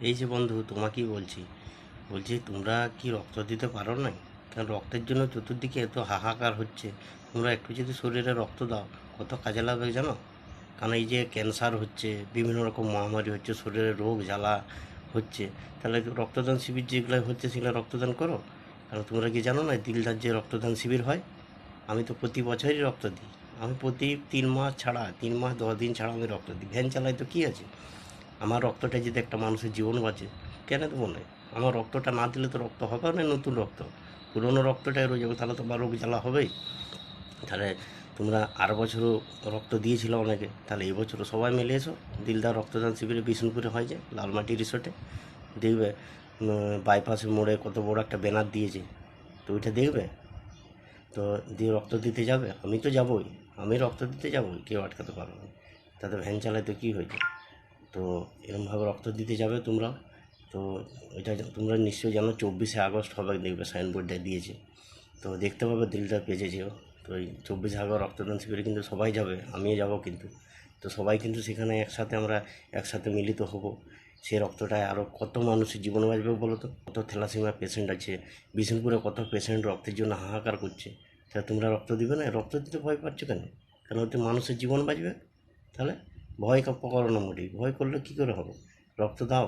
এই যে বন্ধু, তোমাকেই বলছি। বলছি, তোমরা কি রক্ত দিতে পারো না কারণ রক্তের জন্য চতুর্দিকে এত হাহাকার হচ্ছে। তোমরা একটু যদি শরীরে রক্ত দাও, কত কাজে লাগবে জানো? কারণ এই যে ক্যান্সার হচ্ছে, বিভিন্ন রকম মহামারী হচ্ছে, শরীরে রোগ জ্বালা হচ্ছে। তাহলে রক্তদান শিবির যেগুলো হচ্ছে, সেগুলো রক্তদান করো। কারণ তোমরা কি জানো না, দিলদার যে রক্তদান শিবির হয়, আমি তো প্রতি বছরই রক্ত দিই। আমি প্রতি তিন মাস ছাড়া, তিন মাস দশ দিন ছাড়া আমি রক্ত দিই। ভ্যান চালাই তো কী আছে? আমার রক্তটা যদি একটা মানুষের জীবন বাঁচে, কেন দেবো না? আমার রক্তটা না দিলে তো রক্ত হবে না নতুন রক্ত? পুরনো রক্তটাই রয়ে যাবে, তাহলে তো রোগ জ্বালা হবেই। তাহলে তোমরা আর বছরও রক্ত দিয়েছিল অনেকে, তাহলে এই বছরও সবাই মিলে এসো, দিলদার রক্তদান শিবিরে বিষ্ণুপুরে হয় যায়, লালমাটি রিসোর্টে। দেখবে বাইপাসের মোড়ে কত বড় একটা ব্যানার দিয়েছে, তো ওইটা দেখবে? তো দিয়ে রক্ত দিতে যাবে? আমি তো যাবই, আমি রক্ত দিতে যাবই, কেউ আটকাতে পারবে না। তাতে ভ্যান চালায় তো কী হয়েছে তো এরকমভাবে রক্ত দিতে যাবে তোমরা। তো এটা তোমরা নিশ্চয়ই জানো, চব্বিশে আগস্ট হবে দেখবে, সাইনবোর্ডটা দিয়েছে। তো দেখতে পাবে, দিলটা পেজেছেও তো এই চব্বিশে আগস্ট রক্তদান শিবিরে কিন্তু সবাই যাবে, আমিও যাব কিন্তু। তো সবাই কিন্তু সেখানে একসাথে আমরা একসাথে মিলিত হব। সেই রক্তটায় আরও কত মানুষের জীবন বাঁচবে বলো তো? কত থ্যালাসিমিয়া পেশেন্ট আছে? বিষ্ণুপুরে কত পেশেন্ট রক্তের জন্য হাহাকার করছে? তা তোমরা রক্ত দিবে না? রক্ত দিতে ভয় পাচ্ছ কেন? কেন ওতে মানুষের জীবন বাঁচবে? তাহলে ভয় করানো মোটেই ভয় করলে কী করে হবে? রক্ত দাও।